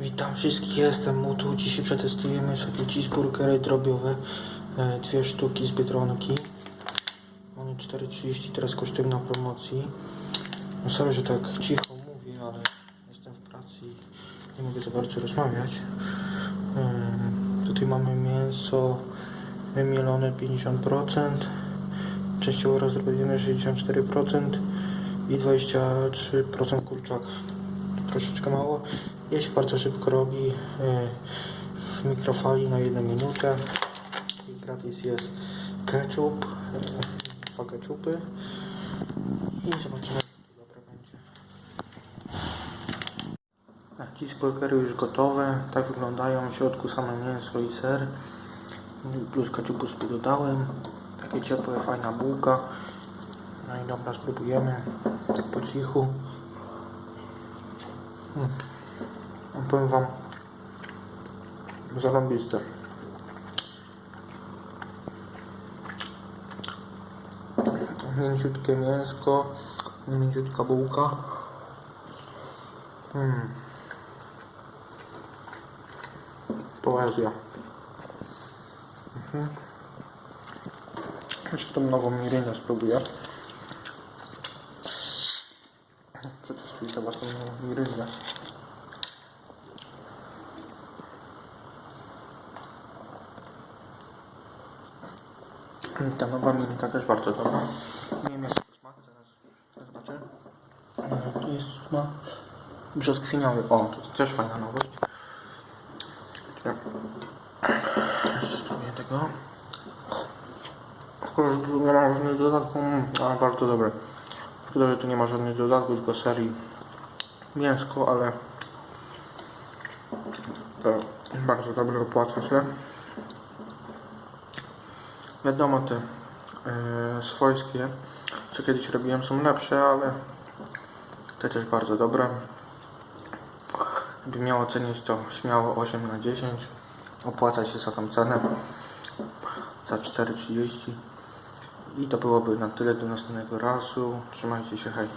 Witam wszystkich, jestem Mutu. Dzisiaj przetestujemy sobie cheeseburgery drobiowe. e, Dwie sztuki z Biedronki. One 4,30 teraz kosztują na promocji. No sorry, że tak cicho mówię, ale jestem w pracy i nie mogę za bardzo rozmawiać. Em, Tutaj mamy mięso wymielone 50%, częściowo rozrobione 64% i 23% kurczaka troszeczkę mało. Je się bardzo szybko robi e, w mikrofali na jedną minutę. I gratis jest ketchup, e, dwa ketchupy i zobaczymy, dobre będzie. Cheeseburgery już gotowe, tak wyglądają w środku same mięso i ser. Plus ketchupu dodałem. Takie ciepłe, fajna bułka. No i dobra, spróbujemy tak po cichu. Hmm. Powiem wam zarąbiste. Mięciutkie mięsko, mięciutka bułka. Hmm. Poezja. Mhm. Jeszcze tą nową mirynę spróbuję. Teraz tą mirynę. Ta nowa mirinka też bardzo dobra. Nie wiem jaki to smak, zaraz zobaczę. E, Tu jest smak brzoskwiniowy. O, to też fajna nowość. Jeszcze spróbuję tego. Tu nie ma żadnych dodatków, mm, ale bardzo dobre. Szkoda, że tu nie ma żadnych dodatków, tylko serii mięsko, ale to bardzo dobre, opłaca się. Wiadomo, te e, swojskie, co kiedyś robiłem, są lepsze, ale te też bardzo dobre. Gdyby miał ocenić to śmiało 8 na 10. Opłaca się za tą cenę. Za 4,30. I to byłoby na tyle do następnego razu. Trzymajcie się, hej.